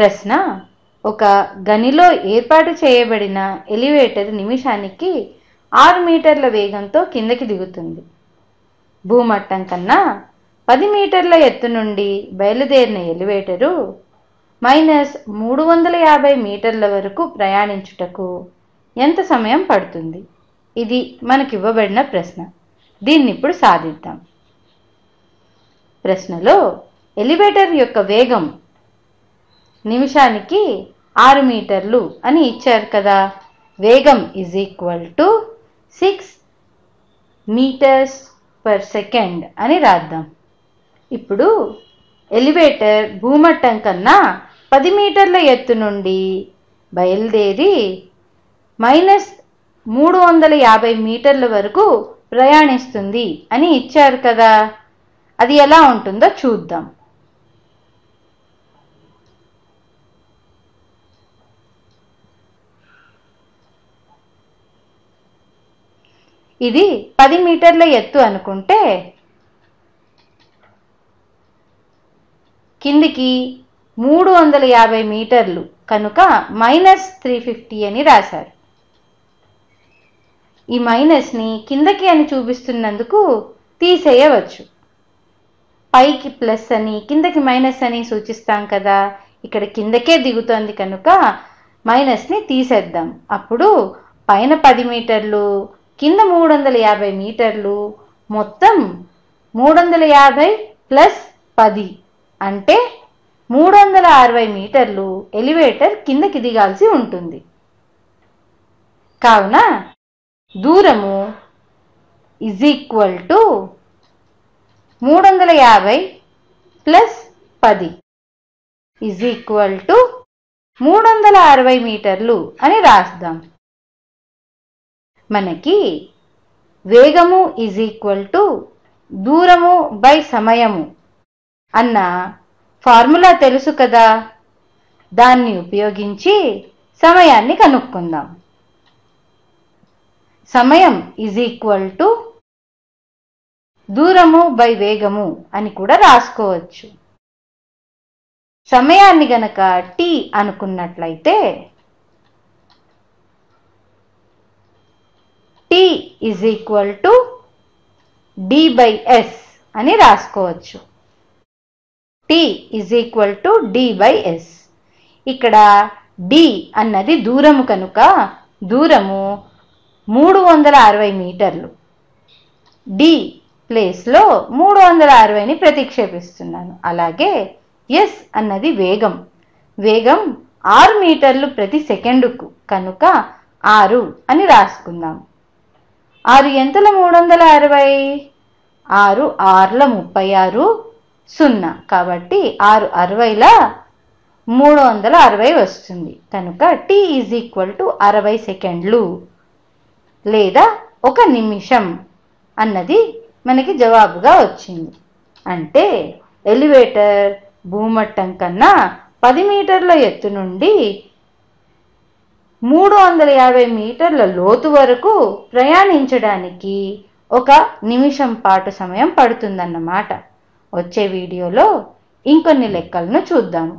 ప్రశ్న ఒక గనిలో ఏర్పాటు చేయబడిన ఎలివేటర్ నిమిషానికి ఆరు మీటర్ల వేగంతో కిందకి దిగుతుంది. భూమట్టం కన్నా పది మీటర్ల ఎత్తు నుండి బయలుదేరిన ఎలివేటరు మైనస్ మూడు వందల యాభై మీటర్ల వరకు ప్రయాణించుటకు ఎంత సమయం పడుతుంది? ఇది మనకి ఇవ్వబడిన ప్రశ్న. దీన్ని ఇప్పుడు సాధిద్దాం. ప్రశ్నలో ఎలివేటర్ యొక్క వేగం నిమిషానికి ఆరు మీటర్లు అని ఇచ్చారు కదా. వేగం is equal to six metres per second అని రాద్దాం. ఇప్పుడు ఎలివేటర్ భూమట్టం కన్నా పది మీటర్ల ఎత్తు నుండి బయలుదేరి మైనస్ మూడు వందల యాభై మీటర్ల వరకు ప్రయాణిస్తుంది అని ఇచ్చారు కదా. అది ఎలా ఉంటుందో చూద్దాం. ఇది పది మీటర్ల ఎత్తు అనుకుంటే కిందికి మూడు వందల యాభై మీటర్లు కనుక మైనస్ త్రీ ఫిఫ్టీ అని రాశారు. ఈ మైనస్ని కిందకి అని చూపిస్తున్నందుకు తీసేయవచ్చు. పైకి ప్లస్ అని కిందకి మైనస్ అని సూచిస్తాం కదా ఇక్కడ కిందకే దిగుతోంది కనుక మైనస్ని తీసేద్దాం. అప్పుడు పైన పది మీటర్లు కింద మూడు వందల యాభై మీటర్లు మొత్తం మూడు వందల యాభై ప్లస్ పది. అంటే మూడు వందల అరవై మీటర్లు ఎలివేటర్ కిందకి దిగాల్సి ఉంటుంది. కావున దూరము ఇజ్ ఈక్వల్ టు మూడు వందల యాభై ప్లస్ పది. ఇజ్ ఈక్వల్ టు మూడు వందల అరవై మీటర్లు అని రాస్తాం. మనకి వేగము ఈజ్ ఈక్వల్ టు దూరము బై సమయము అన్న ఫార్ములా తెలుసు కదా. దాన్ని ఉపయోగించి సమయాన్ని కనుక్కుందాం. సమయం ఈజ్ ఈక్వల్ టు దూరము బై వేగము అని కూడా రాసుకోవచ్చు. సమయాన్ని గనక టీ అనుకున్నట్లయితే T is equal to D by S అని రాసుకోవచ్చు. T is equal to D by S ఇక్కడ డి అన్నది దూరము కనుక దూరము మూడు వందల అరవై మీటర్లు. డి ప్లేస్లో మూడు వందల అరవైని ప్రతిక్షేపిస్తున్నాను. అలాగే ఎస్ అన్నది వేగం. వేగం ఆరు మీటర్లు ప్రతి సెకండుకు కనుక ఆరు అని రాసుకుందాం. ఆరు ఎంతల మూడు వందల అరవై ఆరు ఆరుల ముప్పై ఆరు సున్నా. కాబట్టి ఆరు అరవైల మూడు వందల అరవై వస్తుంది. కనుక టీ ఈజ్ ఈక్వల్ టు అరవై సెకండ్లు లేదా ఒక నిమిషం అన్నది మనకి జవాబుగా వచ్చింది. అంటే ఎలివేటర్ భూమట్టం కన్నా పది మీటర్ల ఎత్తు నుండి మూడు వందల యాభై మీటర్ల లోతు వరకు ప్రయాణించడానికి ఒక నిమిషం పాటు సమయం పడుతుందన్నమాట. వచ్చే వీడియోలో ఇంకొన్ని లెక్కలను చూద్దాము.